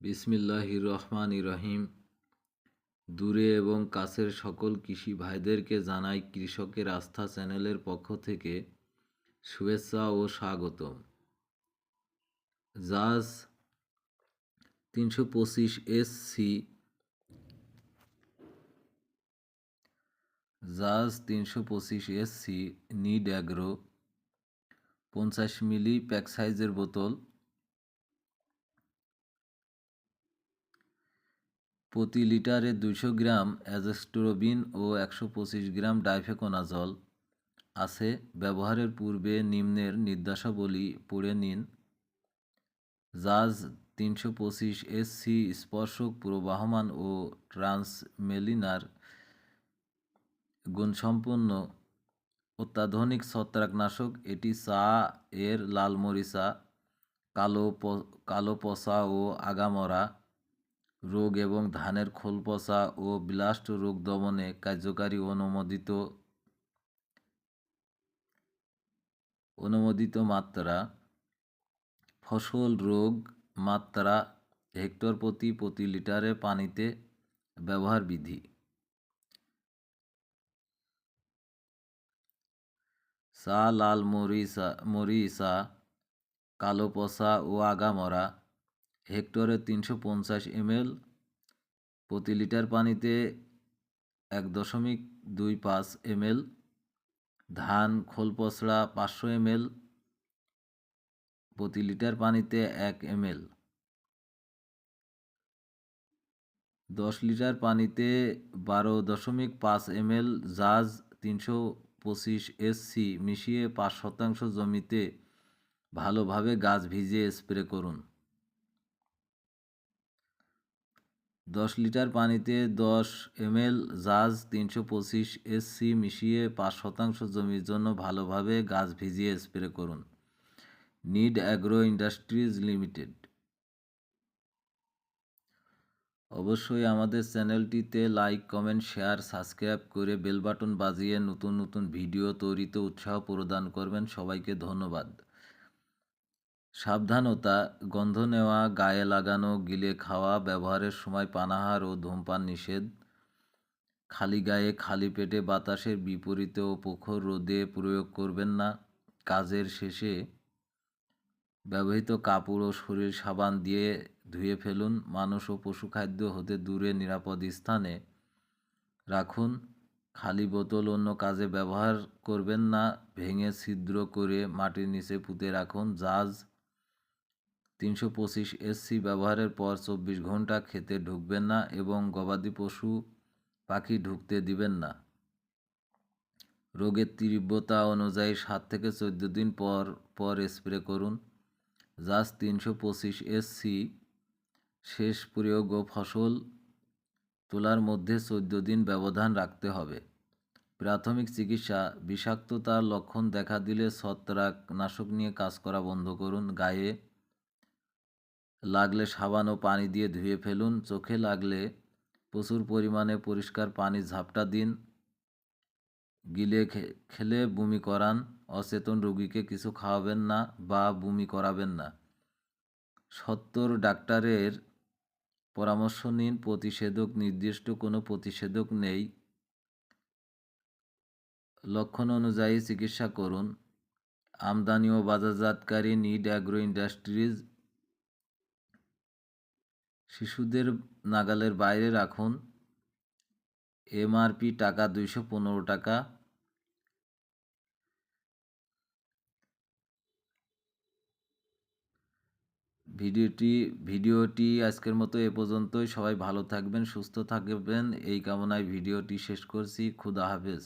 বিসমিল্লাহ রহমান রহিম। দূরে এবং কাছের সকল কৃষি ভাইদেরকে জানাই কৃষকের আস্থা চ্যানেলের পক্ষ থেকে শুভেচ্ছা ও স্বাগতম। জাজ তিনশো পঁচিশ এস সি। জাজ তিনশো পঁচিশ এস সি, নিড অ্যাগ্রো, পঞ্চাশ মিলি প্যাক সাইজের বোতল। প্রতি লিটারে দুশো গ্রাম অ্যাজেস্টোরবিন ও একশো পঁচিশ গ্রাম ডাইফেকোনাজল আছে। ব্যবহারের পূর্বে নিম্নের নির্দেশাবলী পড়ে নিন। জাজ তিনশো পঁচিশ এসসি স্পর্শক প্রবাহমান ও ট্রান্সমেলিনার গুণসম্পন্ন অত্যাধুনিক ছত্রাকনাশক। এটি চা এর লাল মরিচা, কালো কালো পচা ও আগামরা রোগ এবং ধানের খোল পচা ও ব্লাস্ট রোগ দমনে কার্যকারী অনুমোদিত অনুমোদিত মাত্রা, ফসল রোগ মাত্রা হেক্টর প্রতি প্রতি লিটারে পানিতে ব্যবহার বিধি। চা, লাল মরিচা মরিচা, কালো পচা ও আগামরা হেক্টরে তিনশো পঞ্চাশ এমএল প্রতি লিটার পানিতে এক দশমিক দুই পাঁচ এমএল। ধান খোল পচড়া পাঁচশো এমএল। প্রতি লিটার পানিতে এক এমএল। দশ লিটার পানিতে বারো দশমিক পাঁচ এমএল জাজ তিনশো পঁচিশ এসসি মিশিয়ে পাঁচ শতাংশ জমিতে ভালোভাবে গাছ ভিজিয়ে স্প্রে করুন। দশ লিটার পানিতে দশ এমএল জাজ তিনশো পঁচিশ এসসি মিশিয়ে পাঁচ শতাংশ জমির জন্য ভালোভাবে গাছ ভিজিয়ে স্প্রে করুন। Need Agro Industries limited. অবশ্যই আমাদের চ্যানেলটিতে লাইক, কমেন্ট, শেয়ার, সাবস্ক্রাইব করে বেল বাটন বাজিয়ে নতুন নতুন ভিডিও তৈরিতে উৎসাহ প্রদান করবেন। সবাইকে ধন্যবাদ। সাবধানতা, গন্ধ নেওয়া, গায়ে লাগানো, গিলে খাওয়া, ব্যবহারের সময় পানাহার ও ধূমপান নিষেধ। খালি গায়ে খালি পেটে বাতাসের বিপরীতে ও প্রখর রোদে প্রয়োগ করবেন না। কাজের শেষে ব্যবহৃত কাপড় ও শরীর সাবান দিয়ে ধুয়ে ফেলুন। মানুষ ও পশু খাদ্য হতে দূরে, নিরাপদ স্থানে রাখুন। খালি বোতল অন্য কাজে ব্যবহার করবেন না। ভেঙে ছিদ্র করে মাটির নিচে পুঁতে রাখুন। জাজ তিনশো পঁচিশ এসসি ব্যবহারের পর চব্বিশ ঘণ্টা খেতে ঢুকবেন না এবং গবাদি পশু পাখি ঢুকতে দিবেন না। রোগের তীব্রতা অনুযায়ী সাত থেকে চোদ্দ দিন পর পর স্প্রে করুন। জাস্ট তিনশো পঁচিশ এসসি শেষ প্রয়োগ ও ফসল তোলার মধ্যে চোদ্দ দিন ব্যবধান রাখতে হবে। প্রাথমিক চিকিৎসা, বিষাক্ততার লক্ষণ দেখা দিলে ছত্রাকনাশক নিয়ে কাজ করা বন্ধ করুন। গায়ে লাগলে সাবান ও পানি দিয়ে ধুয়ে ফেলুন। চোখে লাগলে প্রচুর পরিমাণে পরিষ্কার পানি ঝাপটা দিন। গিলে খেলে বমি করান। অচেতন রোগীকে কিছু খাওয়াবেন না বা বমি করাবেন না। সত্তর ডাক্তারের পরামর্শ নিন। প্রতিষেধক, নির্দিষ্ট কোনো প্রতিষেধক নেই। লক্ষণ অনুযায়ী চিকিৎসা করুন। আমদানি ও বাজারজাতকারী নিড অ্যাগ্রো ইন্ডাস্ট্রিজ শিশুদের নাগালের বাইরে রাখুন। এমআরপি টাকা দুইশো পনেরো টাকা। ভিডিওটি ভিডিওটি আজকের মতো এ পর্যন্তই। সবাই ভালো থাকবেন, সুস্থ থাকবেন। এই কামনায় ভিডিওটি শেষ করছি। খুদা হাফেজ।